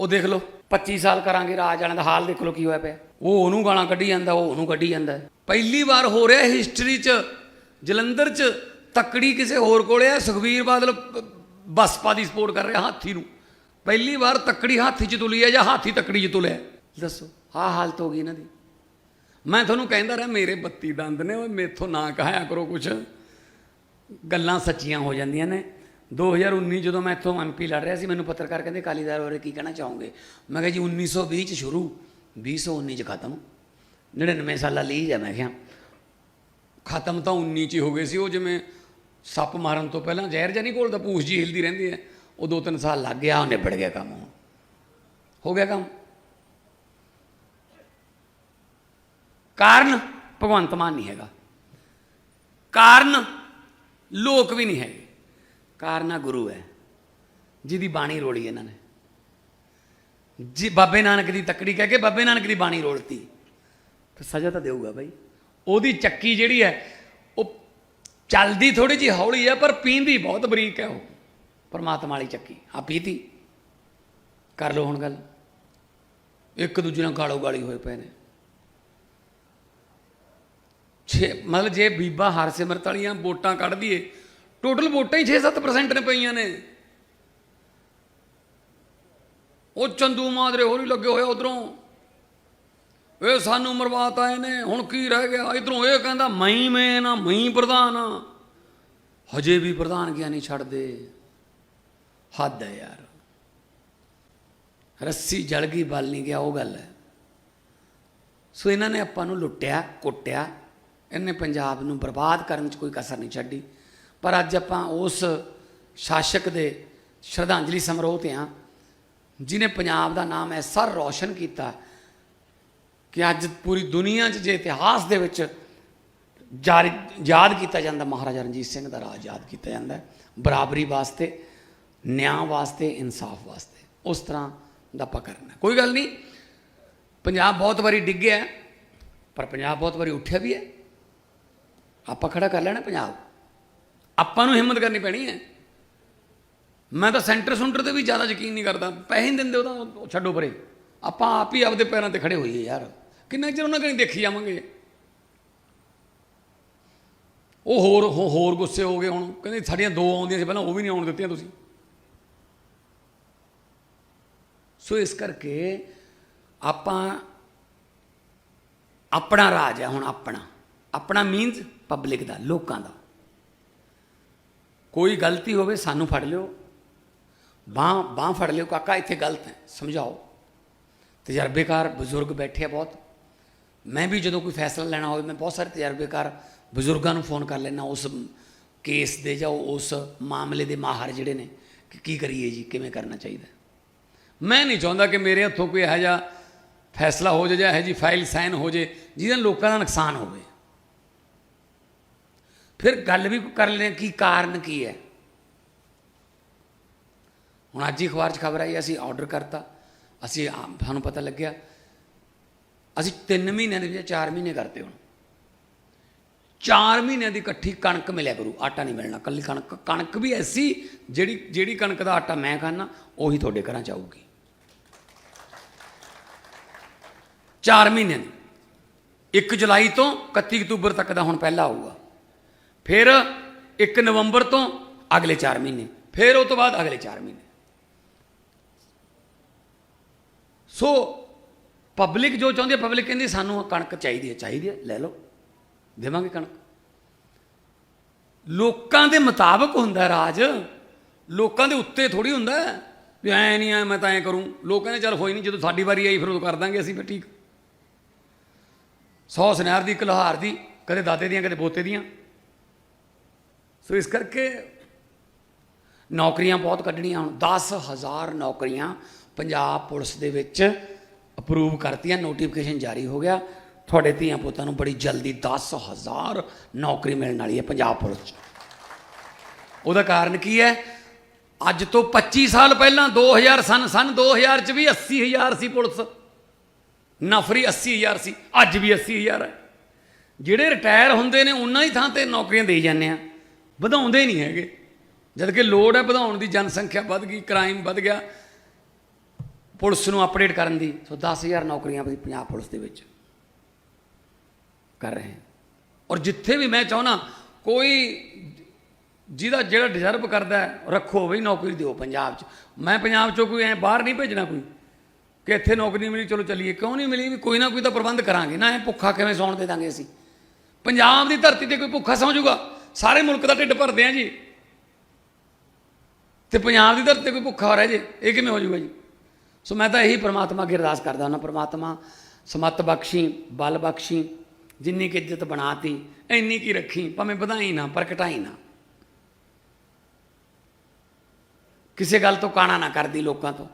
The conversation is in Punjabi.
ਉਹ ਦੇਖ ਲਓ 25 ਸਾਲ ਕਰਾਂਗੇ ਰਾਜ ਵਾਲਿਆਂ ਦਾ ਹਾਲ ਦੇਖ ਲਓ ਕੀ ਹੋਇਆ ਪਿਆ। ਉਹ ਉਹਨੂੰ ਗਾਲਾਂ ਕੱਢੀ ਜਾਂਦਾ, ਉਹ ਉਹਨੂੰ ਕੱਢੀ ਜਾਂਦਾ। ਪਹਿਲੀ ਵਾਰ ਹੋ ਰਿਹਾ ਹਿਸਟਰੀ 'ਚ, ਜਲੰਧਰ 'ਚ ਤੱਕੜੀ ਕਿਸੇ ਹੋਰ ਕੋਲੇ ਆ, ਸੁਖਬੀਰ ਬਾਦਲ ਬਸਪਾ ਦੀ ਸਪੋਰਟ ਕਰ ਰਿਹਾ ਹਾਥੀ ਨੂੰ। ਪਹਿਲੀ ਵਾਰ ਤੱਕੜੀ ਹਾਥੀ 'ਚ ਤੁਲੀ ਹੈ ਜਾਂ ਹਾਥੀ ਤੱਕੜੀ 'ਚ ਤੁਲਿਆ। ਦੱਸੋ, ਆਹ ਹਾਲਤ ਹੋ ਗਈ ਇਹਨਾਂ ਦੀ। ਮੈਂ ਤੁਹਾਨੂੰ ਕਹਿੰਦਾ ਰਿਹਾ, ਮੇਰੇ 32 ਦੰਦ ਨੇ, ਓਏ ਮੇਥੋਂ ਨਾ ਕਹਾਇਆ ਕਰੋ ਕੁਛ। ਗੱਲਾਂ ਸੱਚੀਆਂ ਹੋ ਜਾਂਦੀਆਂ ਨੇ। 2019 ਜਦੋਂ ਮੈਂ ਇੱਥੋਂ ਐਮਪੀ ਲੜ ਰਿਹਾ ਸੀ, ਮੈਨੂੰ ਪੱਤਰਕਾਰ ਕਹਿੰਦੇ ਕਾਲੀਦਾਰ ਬਾਰੇ ਕੀ ਕਹਿਣਾ ਚਾਹੋਗੇ? ਮੈਂ ਕਿਹਾ, ਜੀ 1920 ਚ ਸ਼ੁਰੂ 2019 ਚ ਖਤਮ। 99 ਸਾਲਾਂ ਲਈ ਹੈ, ਮੈਂ ਕਿਹਾ। ਖਤਮ ਤਾਂ 19 ਚ ਹੀ ਹੋ ਗਏ ਸੀ, ਉਹ ਜਿਵੇਂ ਸੱਪ ਮਾਰਨ ਤੋਂ ਪਹਿਲਾਂ ਜ਼ਹਿਰ ਜਾਂ ਨਹੀਂ ਘੋਲਦਾ ਪੂਛ ਜੀ ਹਿਲਦੀ ਰਹਿੰਦੀ ਹੈ। ਉਹ ਦੋ ਤਿੰਨ ਸਾਲ ਲੱਗ ਗਿਆ, ਉਹ ਨਿਬੜ ਗਿਆ ਕੰਮ ਹੁਣ। ਹੋ ਗਿਆ ਕੰਮ। ਕਾਰਨ ਭਗਵੰਤ ਮਾਨ ਨਹੀਂ ਹੈਗਾ। ਕਾਰਨ ਲੋਕ ਵੀ ਨਹੀਂ ਹੈਗੇ। ਕਾਰਨਾ ਗੁਰੂ ਹੈ, ਜਿਹਦੀ ਬਾਣੀ ਰੋਲੀ ਇਹਨਾਂ ਨੇ। ਜੀ, ਬਾਬੇ ਨਾਨਕ ਦੀ ਤੱਕੜੀ ਕਹਿ ਕੇ ਬਾਬੇ ਨਾਨਕ ਦੀ ਬਾਣੀ ਰੋਲਤੀ। ਤੇ ਸਜ਼ਾ ਤਾਂ ਦੇਊਗਾ ਬਾਈ। ਉਹਦੀ ਚੱਕੀ ਜਿਹੜੀ ਹੈ, ਉਹ ਚੱਲਦੀ ਥੋੜੀ ਜਿਹੀ ਹੌਲੀ ਹੈ, ਪਰ ਪੀਂਦੀ ਬਹੁਤ ਬਰੀਕ ਹੈ ਉਹ। ਪਰਮਾਤਮਾ ਵਾਲੀ ਚੱਕੀ ਆ ਪੀਤੀ। ਕਰ ਲਓ ਹੁਣ ਗੱਲ। ਇੱਕ ਦੂਜੇ ਨਾਲ ਗਾਲੋ ਗਾਲੀ ਹੋਏ ਪਏ ਨੇ। ਛੇ, ਮਤਲਬ ਜੇ ਬੀਬਾ ਹਰਸਿਮਰਤ ਵਾਲੀਆਂ ਵੋਟਾਂ ਕੱਢ ਦਈਏ ਟੋਟਲ ਵੋਟਾਂ ਹੀ 6-7% ਨੇ ਪਈਆਂ ਨੇ। ਉਹ ਚੰਦੂ ਮਾਦਰੇ ਹੋਰੀ ਲੱਗੇ ਹੋਏ ਉਧਰੋਂ। ਇਹ ਸਾਨੂੰ ਮਰਵਾਤ ਆਏ ਨੇ ਹੁਣ ਕੀ ਰਹਿ ਗਿਆ? ਇਧਰੋਂ ਇਹ ਕਹਿੰਦਾ ਮਈ ਮੈਂ ਨਾ ਮਈ ਪ੍ਰਧਾਨ ਆ। ਹਜੇ ਵੀ ਪ੍ਰਧਾਨ ਗਿਆ ਨਹੀਂ ਛੱਡਦੇ। ਹੱਦ ਹੈ ਯਾਰ। ਰੱਸੀ ਜਲ ਗਈ, ਬਲ ਨਹੀਂ ਗਿਆ, ਉਹ ਗੱਲ ਹੈ। ਸੋ ਇਹਨਾਂ ਨੇ ਆਪਾਂ ਨੂੰ ਲੁੱਟਿਆ, ਕੁੱਟਿਆ। ਇਹਨੇ ਪੰਜਾਬ ਨੂੰ ਬਰਬਾਦ ਕਰਨ 'ਚ ਕੋਈ ਕਸਰ ਨਹੀਂ ਛੱਡੀ। ਪਰ ਅੱਜ ਆਪਾਂ ਉਸ ਸ਼ਾਸਕ ਦੇ ਸ਼ਰਧਾਂਜਲੀ ਸਮਾਰੋਹ ਤੇ ਆ, ਜਿਨੇ ਪੰਜਾਬ ਦਾ ਨਾਮ ਐਸਾ ਰੌਸ਼ਨ ਕੀਤਾ ਕਿ ਅੱਜ ਪੂਰੀ ਦੁਨੀਆ 'ਚ ਜੇ ਇਤਿਹਾਸ ਦੇ ਵਿੱਚ ਜਾਰੀ, ਯਾਦ ਕੀਤਾ ਜਾਂਦਾ, ਮਹਾਰਾਜਾ ਰਣਜੀਤ ਸਿੰਘ ਦਾ ਰਾਜ ਯਾਦ ਕੀਤਾ ਜਾਂਦਾ, ਬਰਾਬਰੀ ਵਾਸਤੇ, ਨਿਆਂ ਵਾਸਤੇ, ਇਨਸਾਫ ਵਾਸਤੇ, ਉਸ ਤਰ੍ਹਾਂ ਦਾ ਆਪਾਂ ਕਰਨਾ ਕੋਈ ਗੱਲ ਨਹੀਂ, ਪੰਜਾਬ ਬਹੁਤ ਵਾਰੀ ਡਿੱਗਿਆ, ਪਰ ਪੰਜਾਬ ਬਹੁਤ ਵਾਰੀ ਉੱਠਿਆ ਵੀ ਹੈ। ਆਪਾਂ ਖੜਾ ਕਰ ਲੈਣਾ ਪੰਜਾਬ। ਆਪਾਂ ਨੂੰ ਹਿੰਮਤ ਕਰਨੀ ਪੈਣੀ ਹੈ। ਮੈਂ ਤਾਂ ਸੈਂਟਰ ਸੁੰਟਰ ਤੇ ਵੀ ਜ਼ਿਆਦਾ ਯਕੀਨ ਨਹੀਂ ਕਰਦਾ। ਪੈਸੇ ਨਹੀਂ ਦਿੰਦੇ ਉਹਦਾ ਉਹ ਛੱਡੋ ਪਰੇ ਆਪਾਂ ਆਪ ਹੀ ਆਪਦੇ ਪੈਰਾਂ ਤੇ ਖੜੇ ਹੋਈਏ ਯਾਰ। ਕਿੰਨਾ ਚਿਰ ਉਹਨਾਂ ਕਣੀ ਦੇਖੀ ਜਾਵਾਂਗੇ? ਉਹ ਹੋਰ ਹੋ- ਹੋਰ ਗੁੱਸੇ ਹੋ ਗਏ ਹੁਣ। ਕਹਿੰਦੇ ਸਾਡੀਆਂ ਦੋ ਆਉਂਦੀਆਂ ਸੀ, ਪਹਿਲਾਂ ਉਹ ਵੀ ਨਹੀਂ ਆਉਣ ਦਿੱਤੀਆਂ ਤੁਸੀਂ। ਸੋ ਇਸ ਕਰਕੇ ਆਪਾਂ ਆਪਣਾ ਰਾਜ ਹੈ ਹੁਣ ਆਪਣਾ। ਆਪਣਾ ਮੀਨਸ ਪਬਲਿਕ ਦਾ, ਲੋਕਾਂ ਦਾ। ਕੋਈ ਗਲਤੀ ਹੋਵੇ ਸਾਨੂੰ ਫੜ ਲਿਓ। ਬਾਹ ਬਾਹ ਫੜ ਲਿਓ, ਕਾਕਾ, ਇੱਥੇ ਗਲਤ ਹੈ, ਸਮਝਾਓ। ਤਜਰਬੇਕਾਰ ਬਜ਼ੁਰਗ ਬੈਠੇ ਆ ਬਹੁਤ। ਮੈਂ ਵੀ ਜਦੋਂ ਕੋਈ ਫੈਸਲਾ ਲੈਣਾ ਹੋਵੇ, ਮੈਂ ਬਹੁਤ ਸਾਰੇ ਤਜਰਬੇਕਾਰ ਬਜ਼ੁਰਗਾਂ ਨੂੰ ਫੋਨ ਕਰ ਲੈਣਾ ਉਸ ਕੇਸ ਦੇ ਜਾਂ ਉਸ ਮਾਮਲੇ ਦੇ ਮਾਹਰ ਜਿਹੜੇ ਨੇ, ਕਿ ਕੀ ਕਰੀਏ ਜੀ, ਕਿਵੇਂ ਕਰਨਾ ਚਾਹੀਦਾ ਮੈਂ ਨਹੀਂ ਚਾਹੁੰਦਾ ਕਿ ਮੇਰੇ ਹੱਥੋਂ ਕੋਈ ਇਹੋ ਜਿਹਾ ਫੈਸਲਾ ਹੋ ਜਾਏ ਜਾਂ ਇਹੋ ਜਿਹੀ ਫਾਈਲ ਸਾਈਨ ਹੋ ਜਾਏ ਜਿਹਦੇ ਨਾਲ ਲੋਕਾਂ ਦਾ ਨੁਕਸਾਨ ਹੋਵੇ। ਫਿਰ ਗੱਲ ਵੀ ਕਰ ਲੈਂਦੇ ਕੀ ਕਾਰਨ ਕੀ ਹੈ? ਹੁਣ ਅੱਜ ਹੀ ਅਖਬਾਰ 'ਚ ਖਬਰ ਆਈ, ਅਸੀਂ ਆਰਡਰ ਕਰਤਾ। ਅਸੀਂ ਸਾਨੂੰ ਪਤਾ ਲੱਗਿਆ, ਅਸੀਂ 3 ਮਹੀਨਿਆਂ ਦੇ ਵਿੱਚ 4 ਮਹੀਨੇ ਕਰਤੇ ਹੁਣ। 4 ਮਹੀਨਿਆਂ ਦੀ ਇਕੱਠੀ ਕਣਕ ਮਿਲਿਆ ਕਰੂ, ਆਟਾ ਨਹੀਂ ਮਿਲਣਾ, ਕੱਲੀ ਕਣਕ ਕਣਕ ਵੀ ਐਸੀ, ਜਿਹੜੀ ਜਿਹੜੀ ਕਣਕ ਦਾ ਆਟਾ ਮੈਂ ਖਾਣਾ ਉਹੀ ਤੁਹਾਡੇ ਘਰਾਂ ਚ ਆਊਗੀ। 4 ਮਹੀਨਿਆਂ ਦੀ। 1 ਜੁਲਾਈ ਤੋਂ 31 ਅਕਤੂਬਰ ਤੱਕ ਦਾ ਹੁਣ ਪਹਿਲਾ ਆਊਗਾ। ਫਿਰ 1 ਨਵੰਬਰ ਤੋਂ ਅਗਲੇ 4 ਮਹੀਨੇ, ਫਿਰ ਉਹ ਤੋਂ ਬਾਅਦ ਅਗਲੇ 4 ਮਹੀਨੇ। ਸੋ ਪਬਲਿਕ ਜੋ ਚਾਹੁੰਦੀ ਹੈ ਪਬਲਿਕ ਕਹਿੰਦੀ, ਸਾਨੂੰ ਕਣਕ ਚਾਹੀਦੀ ਹੈ ਚਾਹੀਦੀ ਹੈ, ਲੈ ਲਓ, ਦੇਵਾਂਗੇ ਕਣਕ। ਲੋਕਾਂ ਦੇ ਮੁਤਾਬਕ ਹੁੰਦਾ ਰਾਜ, ਲੋਕਾਂ ਦੇ ਉੱਤੇ ਥੋੜੀ ਹੁੰਦਾ ਵੀ ਐ ਨਹੀਂ ਐ ਮੈਂ ਤਾਂ ਐ ਕਰੂੰ। ਲੋਕ ਕਹਿੰਦੇ, ਚੱਲ ਹੋਈ ਨਹੀਂ ਜਦੋਂ ਸਾਡੀ ਵਾਰੀ ਆਈ, ਫਿਰ ਉਹ ਕਰ ਦਾਂਗੇ ਅਸੀਂ ਫਿਰ ਠੀਕ। ਸੌ ਸੁਨਹਿਰ ਦੀ ਕਲਹਾਰ ਦੀ, ਕਦੇ ਦਾਦੇ ਦੀਆਂ, ਕਦੇ ਪੋਤੇ ਦੀਆਂ। ਸੋ ਇਸ ਕਰਕੇ ਨੌਕਰੀਆਂ ਬਹੁਤ ਕੱਢਣੀਆਂ ਹੁਣ। 10000 ਨੌਕਰੀਆਂ ਪੰਜਾਬ ਪੁਲਿਸ ਦੇ ਵਿੱਚ ਅਪਰੂਵ ਕਰਤੀਆਂ। ਨੋਟੀਫਿਕੇਸ਼ਨ ਜਾਰੀ ਹੋ ਗਿਆ। ਤੁਹਾਡੇ ਧੀਆਂ ਪੁੱਤਾਂ ਨੂੰ ਬੜੀ ਜਲਦੀ 10000 ਨੌਕਰੀ ਮਿਲਣ ਵਾਲੀ ਹੈ ਪੰਜਾਬ ਪੁਲਿਸ 'ਚ। ਉਹਦਾ ਕਾਰਨ ਕੀ ਹੈ? ਅੱਜ ਤੋਂ 25 ਸਾਲ ਪਹਿਲਾਂ 2000 ਸਨ ਸਨ 2000 ਚ ਵੀ 80000 ਸੀ ਪੁਲਿਸ। ਨਫਰੀ 80000 ਸੀ, ਅੱਜ ਵੀ 80000 ਹੈ। ਜਿਹੜੇ ਰਿਟਾਇਰ ਹੁੰਦੇ ਨੇ, ਉਹਨਾਂ ਹੀ ਥਾਂ ਤੇ ਨੌਕਰੀਆਂ ਦੇਈ ਜਾਂਦੇ ਆ। ਵਧਾਉਂਦੇ ਨਹੀਂ ਹੈਗੇ। ਜਦ ਕਿ ਲੋੜ ਹੈ ਵਧਾਉਣ ਦੀ, ਜਨਸੰਖਿਆ ਵੱਧ ਗਈ ਕ੍ਰਾਈਮ ਵੱਧ ਗਿਆ। ਪੁਲਿਸ ਨੂੰ ਅਪਡੇਟ ਕਰਨ ਦੀ। ਸੋ 10000 ਨੌਕਰੀਆਂ ਵੀ ਪੰਜਾਬ ਪੁਲਿਸ ਦੇ ਵਿੱਚ ਕਰ ਰਹੇ ਹਾਂ ਔਰ ਜਿੱਥੇ ਵੀ ਮੈਂ ਚਾਹਣਾ ਕੋਈ ਜਿਹਦਾ ਜਿਹੜਾ ਡਿਜ਼ਰਵ ਕਰਦਾ ਰੱਖੋ ਵੀ ਨੌਕਰੀ ਦਿਓ ਪੰਜਾਬ 'ਚ। ਮੈਂ ਪੰਜਾਬ 'ਚੋਂ ਕੋਈ ਐ ਬਾਹਰ ਨਹੀਂ ਭੇਜਣਾ ਕੋਈ, ਕਿ ਇੱਥੇ ਨੌਕਰੀ ਮਿਲੀ, ਚਲੋ ਚੱਲੀਏ। ਕਿਉਂ ਨਹੀਂ ਮਿਲੀ ਵੀ ਕੋਈ ਨਾ ਕੋਈ ਤਾਂ ਪ੍ਰਬੰਧ ਕਰਾਂਗੇ। ਨਾ ਇਹ ਭੁੱਖਾ ਕਿਵੇਂ ਸੌਣ ਦੇ ਦਾਂਗੇ ਅਸੀਂ। ਪੰਜਾਬ ਦੀ ਧਰਤੀ ਤੇ ਕੋਈ ਭੁੱਖਾ ਸੌਂ ਜਾਊਗਾ। ਸਾਰੇ ਮੁਲਕ ਦਾ ਢਿੱਡ ਭਰਦੇ ਆ ਜੀ। ਤੇ ਪੰਜਾਬ ਦੀ ਧਰਤੀ ਕੋਈ ਭੁੱਖਾ ਹੋ ਰਿਹਾ ਜੇ, ਇਹ ਕਿਵੇਂ ਹੋ ਜਾਊਗਾ ਜੀ? ਸੋ ਮੈਂ ਤਾਂ ਇਹੀ ਪ੍ਰਮਾਤਮਾ ਅੱਗੇ ਅਰਦਾਸ ਕਰਦਾ ਹਾਂ ਪ੍ਰਮਾਤਮਾ ਸਮਤ ਬਖਸ਼ੀ, ਬਲ ਬਖਸ਼ੀ, ਜਿੰਨੀ ਕਿ ਇੱਜ਼ਤ ਬਣਾਤੀ, ਇੰਨੀ ਕੀ ਰੱਖੀ, ਭਾਵੇਂ ਵਧਾਈ ਨਾ, ਪ੍ਰਗਟਾਈ ਨਾ। ਕਿਸੇ ਗੱਲ ਤੋਂ ਕਾਣਾ ਨਾ ਕਰਦੀ ਲੋਕਾਂ ਤੋਂ।